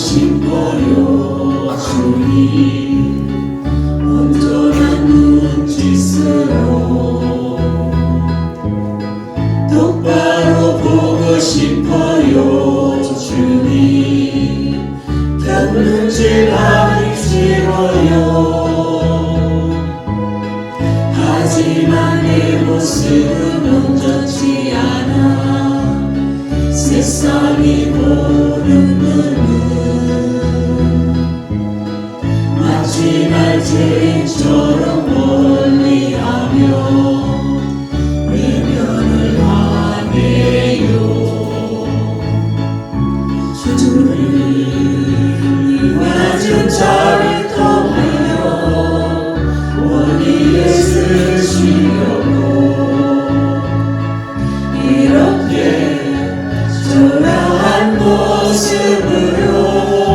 싶어요. 주님 온전한 눈짓으로 똑바로 보고 싶어요. 주님 곁눈질 하기 싫어요. 하지만 내 모습은 온전치 않아. 세상이 눈은 마치 날제처럼 모습으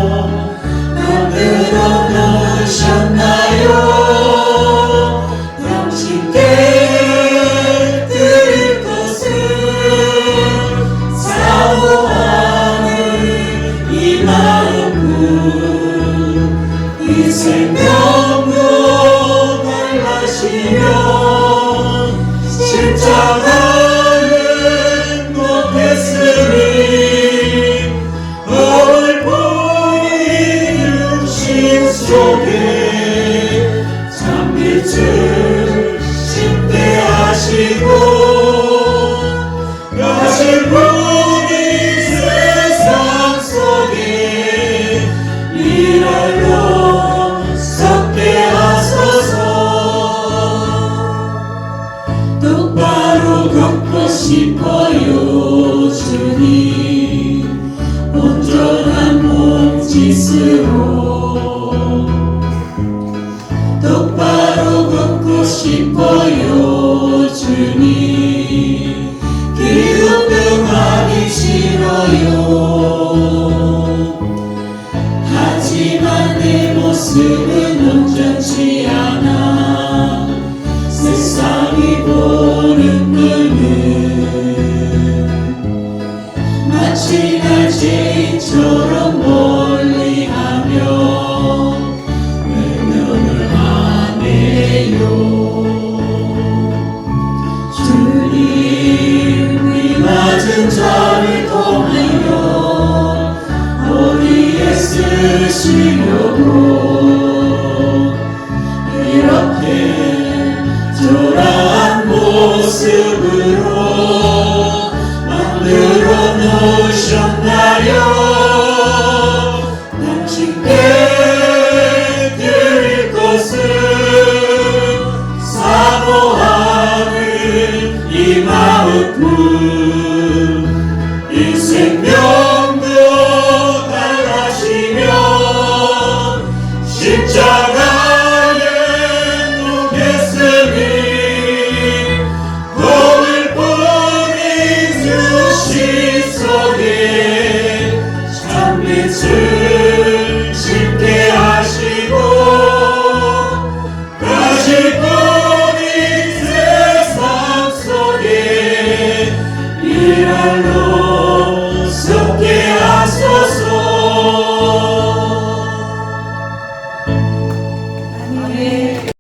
빛을 심대하시고 가실 분이 세상 속에 미랄로 섞게 하소서. 똑바로 걷고 싶어요 주님. 온전한 몸짓으로 온전치 않아. 세상이 보는 눈은 마치 날 죄인처럼 멀리하며 외면을 하네요. 주님 이 낮은 자를 통하여 어디에 쓰시려고 모습으로 만들어 놓으셨나요? 당신께 드릴 것은 사모하는 이 마음뿐 이 생명 집 속에 찬빛을